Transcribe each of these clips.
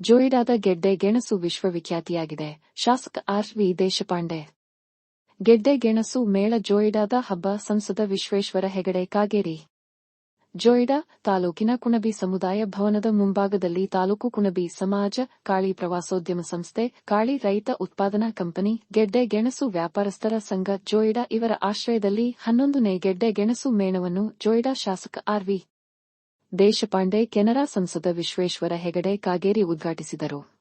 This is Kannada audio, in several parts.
ಜೋಯಿಡಾದ ಗೆಡ್ಡೆ ಗೆಣಸು ವಿಶ್ವವಿಖ್ಯಾತಿಯಾಗಿದೆ. ಶಾಸಕ ಆರ್ ವಿ ದೇಶಪಾಂಡೆ. ಗೆಡ್ಡೆ ಗೆಣಸು ಮೇಳ ಜೋಯಿಡಾದ ಹಬ್ಬ ಸಂಸದ ವಿಶ್ವೇಶ್ವರ ಹೆಗಡೆ ಕಾಗೇರಿ. ಜೋಯಿಡಾ ತಾಲೂಕಿನ ಕುಣಬಿ ಸಮುದಾಯ ಭವನದ ಮುಂಭಾಗದಲ್ಲಿ ತಾಲೂಕು ಕುಣಬಿ ಸಮಾಜ ಕಾಳಿ ಪ್ರವಾಸೋದ್ಯಮ ಸಂಸ್ಥೆ ಕಾಳಿ ರೈತ ಉತ್ಪಾದನಾ ಕಂಪನಿ ಗೆಡ್ಡೆ ಗೆಣಸು ವ್ಯಾಪಾರಸ್ಥರ ಸಂಘ ಜೋಯಿಡಾ ಇವರ ಆಶ್ರಯದಲ್ಲಿ ಹನ್ನೊಂದನೇ ಗೆಡ್ಡೆ ಗೆಣಸು ಮೇಣವನ್ನು ಜೋಯಿಡಾ ಶಾಸಕ ಆರ್ವಿ ದೇಶಪಾಂಡೆ ಕೆನರಾ ಸಂಸದ ವಿಶ್ವೇಶ್ವರ ಹೆಗಡೆ ಕಾಗೇರಿ ಉದ್ಘಾಟಿಸಿದರು.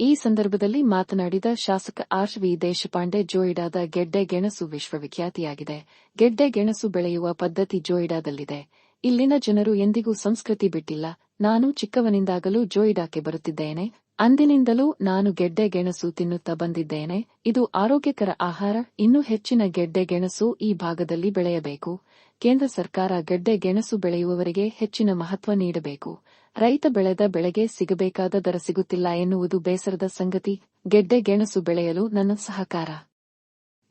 ಈ ಸಂದರ್ಭದಲ್ಲಿ ಮಾತನಾಡಿದ ಶಾಸಕ ಆರ್ ವಿ ದೇಶಪಾಂಡೆ, ಜೋಯಿಡಾದ ಗೆಡ್ಡೆ ಗೆಣಸು ವಿಶ್ವವಿಖ್ಯಾತಿಯಾಗಿದೆ. ಗೆಡ್ಡೆ ಗೆಣಸು ಬೆಳೆಯುವ ಪದ್ಧತಿ ಜೋಯಿಡಾದಲ್ಲಿದೆ. ಇಲ್ಲಿನ ಜನರು ಎಂದಿಗೂ ಸಂಸ್ಕೃತಿ ಬಿಟ್ಟಿಲ್ಲ. ನಾನು ಚಿಕ್ಕವನಿಂದಾಗಲೂ ಜೋಯಿಡಾಕ್ಕೆ ಬರುತ್ತಿದ್ದೇನೆ. ಅಂದಿನಿಂದಲೂ ನಾನು ಗೆಡ್ಡೆ ಗೆಣಸು ತಿನ್ನುತ್ತಾ ಬಂದಿದ್ದೇನೆ. ಇದು ಆರೋಗ್ಯಕರ ಆಹಾರ. ಇನ್ನೂ ಹೆಚ್ಚಿನ ಗೆಡ್ಡೆ ಗೆಣಸು ಈ ಭಾಗದಲ್ಲಿ ಬೆಳೆಯಬೇಕು. ಕೇಂದ್ರ ಸರ್ಕಾರ ಗೆಡ್ಡೆ ಗೆಣಸು ಬೆಳೆಯುವವರಿಗೆ ಹೆಚ್ಚಿನ ಮಹತ್ವ ನೀಡಬೇಕು. ರೈತ ಬೆಳೆದ ಬೆಳೆಗೆ ಸಿಗಬೇಕಾದ ದರ ಸಿಗುತ್ತಿಲ್ಲ ಎನ್ನುವುದು ಬೇಸರದ ಸಂಗತಿ. ಗೆಡ್ಡೆ ಗೆಣಸು ಬೆಳೆಯಲು ನನ್ನ ಸಹಕಾರ.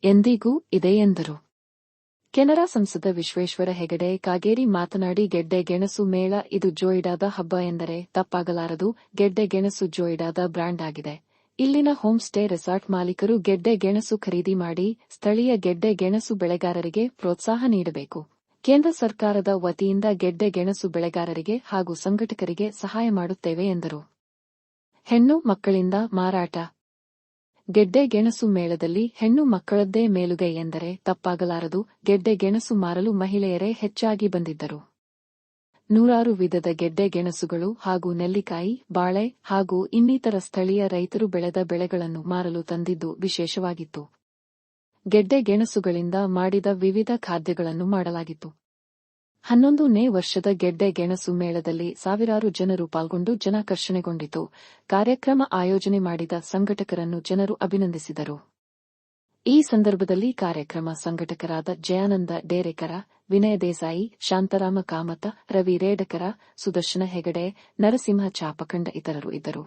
ಎಂದಿಗೂ ಇದೆ ಎಂದರು. ಕೆನರಾ ಸಂಸದ ವಿಶ್ವೇಶ್ವರ ಹೆಗಡೆ ಕಾಗೇರಿ ಮಾತನಾಡಿ ಗೆಡ್ಡೆ ಗೆಣಸು ಮೇಳ ಇದು ಜೋಯಿಡಾದ ಹಬ್ಬ ಎಂದರೆ ತಪ್ಪಾಗಲಾರದು. ಗೆಡ್ಡೆ ಗೆಣಸು ಜೋಯಿಡಾದ ಬ್ರಾಂಡ್ ಆಗಿದೆ. ಇಲ್ಲಿನ ಹೋಮ್ ಸ್ಟೇ ರೆಸಾರ್ಟ್ ಮಾಲೀಕರು ಗೆಡ್ಡೆ ಗೆಣಸು ಖರೀದಿ ಮಾಡಿ ಸ್ಥಳೀಯ ಗೆಡ್ಡೆ ಗೆಣಸು ಬೆಳೆಗಾರರಿಗೆ ಪ್ರೋತ್ಸಾಹ ನೀಡಬೇಕು. ಕೇಂದ್ರ ಸರ್ಕಾರದ ವತಿಯಿಂದ ಗೆಡ್ಡೆ ಗೆಣಸು ಬೆಳೆಗಾರರಿಗೆ ಹಾಗೂ ಸಂಘಟಕರಿಗೆ ಸಹಾಯ ಮಾಡುತ್ತೇವೆ ಎಂದರು. ಹೆಣ್ಣು ಮಕ್ಕಳಿಂದ ಮಾರಾಟ. ಗೆಡ್ಡೆ ಗೆಣಸು ಮೇಳದಲ್ಲಿ ಹೆಣ್ಣು ಮಕ್ಕಳದ್ದೇ ಮೇಲುಗೈ ಎಂದರೆ ತಪ್ಪಾಗಲಾರದು, ಗೆಡ್ಡೆ ಗೆಣಸು ಮಾರಲು ಮಹಿಳೆಯರೇ ಹೆಚ್ಚಾಗಿ ಬಂದಿದ್ದರು. ನೂರಾರು ವಿಧದ ಗೆಡ್ಡೆ ಗೆಣಸುಗಳು ಹಾಗೂ ನೆಲ್ಲಿಕಾಯಿ, ಬಾಳೆ ಹಾಗೂ ಇನ್ನಿತರ ಸ್ಥಳೀಯ ರೈತರು ಬೆಳೆದ ಬೆಳೆಗಳನ್ನು ಮಾರಲು ತಂದಿದ್ದು ವಿಶೇಷವಾಗಿತ್ತು. ಗೆಡ್ಡೆ ಗೆಣಸುಗಳಿಂದ ಮಾಡಿದ ವಿವಿಧ ಖಾದ್ಯಗಳನ್ನು ಮಾಡಲಾಗಿತ್ತು. ಹನ್ನೊಂದನೇ ವರ್ಷದ ಗೆಡ್ಡೆ ಗೆಣಸು ಮೇಳದಲ್ಲಿ ಸಾವಿರಾರು ಜನರು ಪಾಲ್ಗೊಂಡು ಜನಾಕರ್ಷಣೆಗೊಂಡಿತು. ಕಾರ್ಯಕ್ರಮ ಆಯೋಜನೆ ಮಾಡಿದ ಸಂಘಟಕರನ್ನು ಜನರು ಅಭಿನಂದಿಸಿದರು. ಈ ಸಂದರ್ಭದಲ್ಲಿ ಕಾರ್ಯಕ್ರಮ ಸಂಘಟಕರಾದ ಜಯಾನಂದ ಡೇರೆಕರ, ವಿನಯ ದೇಸಾಯಿ, ಶಾಂತರಾಮ ಕಾಮತ, ರವಿ ರೇಡಕರ, ಸುದರ್ಶನ ಹೆಗಡೆ, ನರಸಿಂಹ ಚಾಪಕಂಡ ಇತರರು ಇದ್ದರು.